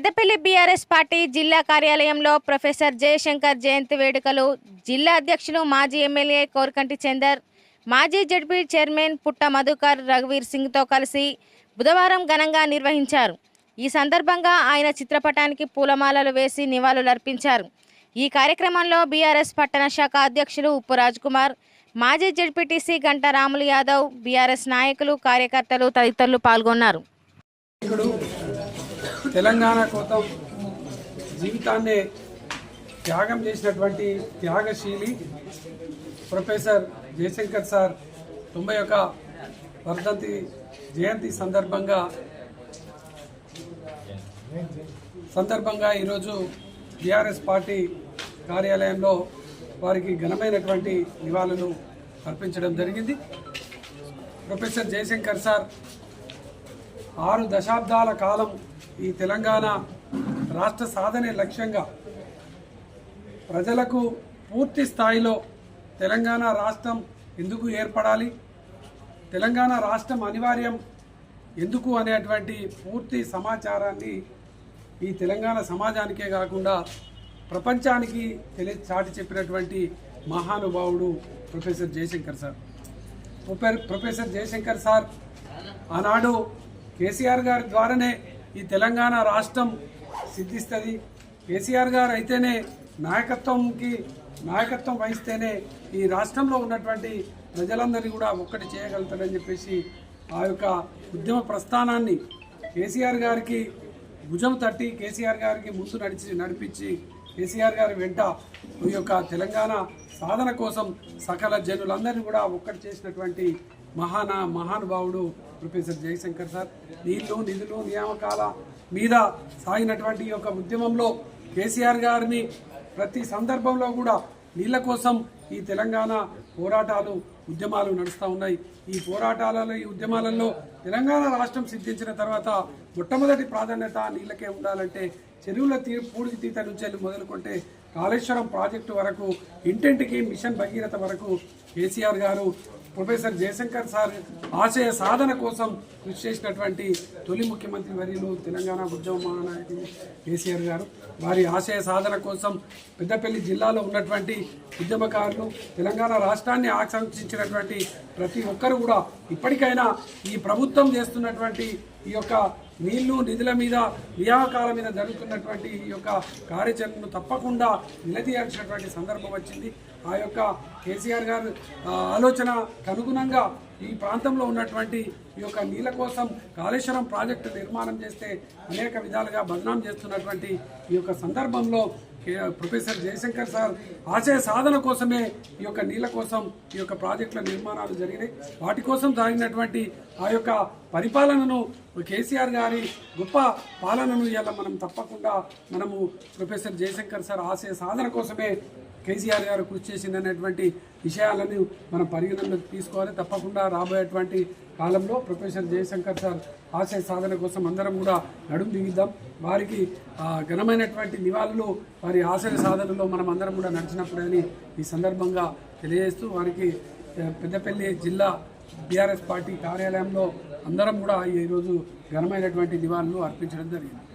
Peddapalli BRS party జిల్లా కార్యాలయంలో professor Jayashankar జయంతి వేడుకలు జిల్లా అధ్యక్షులు మాజీ ఎమ్మెల్యే కోరకంటి చందర్ మాజీ జడ్పీ చైర్మన్ పుట్ట మధుకర్ రఘువీర్ సింగ్తో కలిసి బుధవారం ఘనంగా నిర్వహించారు. ఈ సందర్భంగా ఆయన చిత్రపటానికి పూలమాలలు వేసి నివాళులర్పించారు ఈ కార్యక్రమంలో బీఆర్ఎస్ పట్టణ శాఖ అధ్యక్షులు ఉప్పు కుమార్ మాజీ జడ్పీటీసీ గంట రాములు యాదవ్ బీఆర్ఎస్ నాయకులు కార్యకర్తలు తదితరులు పాల్గొన్నారు. తెలంగాణ కోసం జీవితాన్ని త్యాగం చేసినటువంటి త్యాగశీలి ప్రొఫెసర్ జయశంకర్ సార్ తొంభై ఒక వర్ధంతి జయంతి సందర్భంగా సందర్భంగా ఈరోజు టీఆర్ఎస్ పార్టీ కార్యాలయంలో వారికి ఘనమైనటువంటి నివాళులు అర్పించడం జరిగింది. ప్రొఫెసర్ జయశంకర్ సార్ ఆరు దశాబ్దాల కాలం ఈ తెలంగాణ రాష్ట్ర సాధనే లక్ష్యంగా ప్రజలకు పూర్తి స్థాయిలో తెలంగాణ రాష్ట్రం ఎందుకు ఏర్పడాలి? తెలంగాణ రాష్ట్రం అనివార్యం ఎందుకు అనేటువంటి పూర్తి సమాచారాన్ని ఈ తెలంగాణ సమాజానికే కాకుండా ప్రపంచానికి తెలియ చాటి చెప్పినటువంటి మహానుభావుడు professor Jayashankar sir. Professor Jayashankar sir ఆనాడు కేసీఆర్ గారి ద్వారానే ఈ తెలంగాణ రాష్ట్రం సిద్ధిస్తుంది. కేసీఆర్ గారు అయితేనే నాయకత్వంకి నాయకత్వం వహిస్తేనే ఈ రాష్ట్రంలో ఉన్నటువంటి ప్రజలందరినీ కూడా ఒక్కటి చేయగలుగుతాడని చెప్పేసి ఆ యొక్క ఉద్యమ ప్రస్థానాన్ని కేసీఆర్ గారికి భుజం తట్టి కేసీఆర్ గారికి ముందు నడిచి నడిపించి కేసీఆర్ గారి వెంట ఈ యొక్క తెలంగాణ సాధన కోసం సకల జనులందరినీ కూడా ఒక్కటి చేసినటువంటి మహాన మహానుభావుడు ప్రొఫెసర్ జయశంకర్ సార్. నీళ్ళు నిధులు నియామకాల మీద సాగినటువంటి ఈ యొక్క ఉద్యమంలో కేసీఆర్ గారిని ప్రతి సందర్భంలో కూడా నీళ్ళ కోసం ఈ తెలంగాణ పోరాటాలు ఉద్యమాలు నడుస్తూ ఉన్నాయి. ఈ పోరాటాలలో ఈ ఉద్యమాలలో తెలంగాణ రాష్ట్రం సిద్ధించిన తర్వాత మొట్టమొదటి ప్రాధాన్యత నీళ్ళకే ఉండాలంటే చెరువుల తీ పూడి తీత నుంచి మొదలుకుంటే కాళేశ్వరం ప్రాజెక్టు వరకు ఇంటింటికి మిషన్ భగీరథ వరకు కేసీఆర్ గారు ప్రొఫెసర్ జయశంకర్ సార్ ఆశయ సాధన కోసం కృషి చేసినటువంటి తొలి ముఖ్యమంత్రి వర్యులు తెలంగాణ ఉద్యమ మహానాయకులు కేసీఆర్ గారు. వారి ఆశయ సాధన కోసం పెద్దపల్లి జిల్లాలో ఉన్నటువంటి ఉద్యమకారులు తెలంగాణ రాష్ట్రాన్ని ఆకాంక్షించినటువంటి ప్రతి ఒక్కరు కూడా ఇప్పటికైనా ఈ ప్రభుత్వం చేస్తున్నటువంటి ఈ యొక్క నీళ్ళు నిధుల మీద నియామకాల మీద జరుగుతున్నటువంటి ఈ యొక్క కార్యాచరణను తప్పకుండా నిలదీయాల్సినటువంటి సందర్భం వచ్చింది. ఆ యొక్క కేసీఆర్ గారు ఆలోచన ఆలోచనకు అనుగుణంగా ఈ ప్రాంతంలో ఉన్నటువంటి ఈ యొక్క నీళ్ళ కోసం కాళేశ్వరం ప్రాజెక్టు నిర్మాణం చేస్తే అనేక విధాలుగా బదనాం చేస్తున్నటువంటి ఈ యొక్క సందర్భంలో ప్రొఫెసర్ జయశంకర్ సార్ ఆశయ సాధన కోసమే ఈ యొక్క నీళ్ళ కోసం ఈ యొక్క ప్రాజెక్టుల నిర్మాణాలు జరిగినాయి. వాటి కోసం జరిగినటువంటి ఆ యొక్క పరిపాలనను కేసీఆర్ గారి గొప్ప పాలనను ఇలా మనం తప్పకుండా మనము ప్రొఫెసర్ జయశంకర్ సార్ ఆశయ సాధన కోసమే కేసీఆర్ గారు కృషి చేసిందనేటువంటి విషయాలను మనం పరిగణనలోకి తీసుకోవాలి. తప్పకుండా రాబోయేటువంటి కాలంలో ప్రొఫెసర్ జయశంకర్ సార్ ఆశయ సాధన కోసం అందరం కూడా నడుము దిగిద్దాం. వారికి ఘనమైనటువంటి నివాళులు వారి ఆశయ సాధనలో మనం అందరం కూడా నడిచినప్పుడని ఈ సందర్భంగా తెలియజేస్తూ వారికి పెద్దపల్లి జిల్లా బీఆర్ఎస్ పార్టీ కార్యాలయంలో అందరం కూడా ఈరోజు ఘనమైనటువంటి నివాళులు అర్పించడం జరిగింది.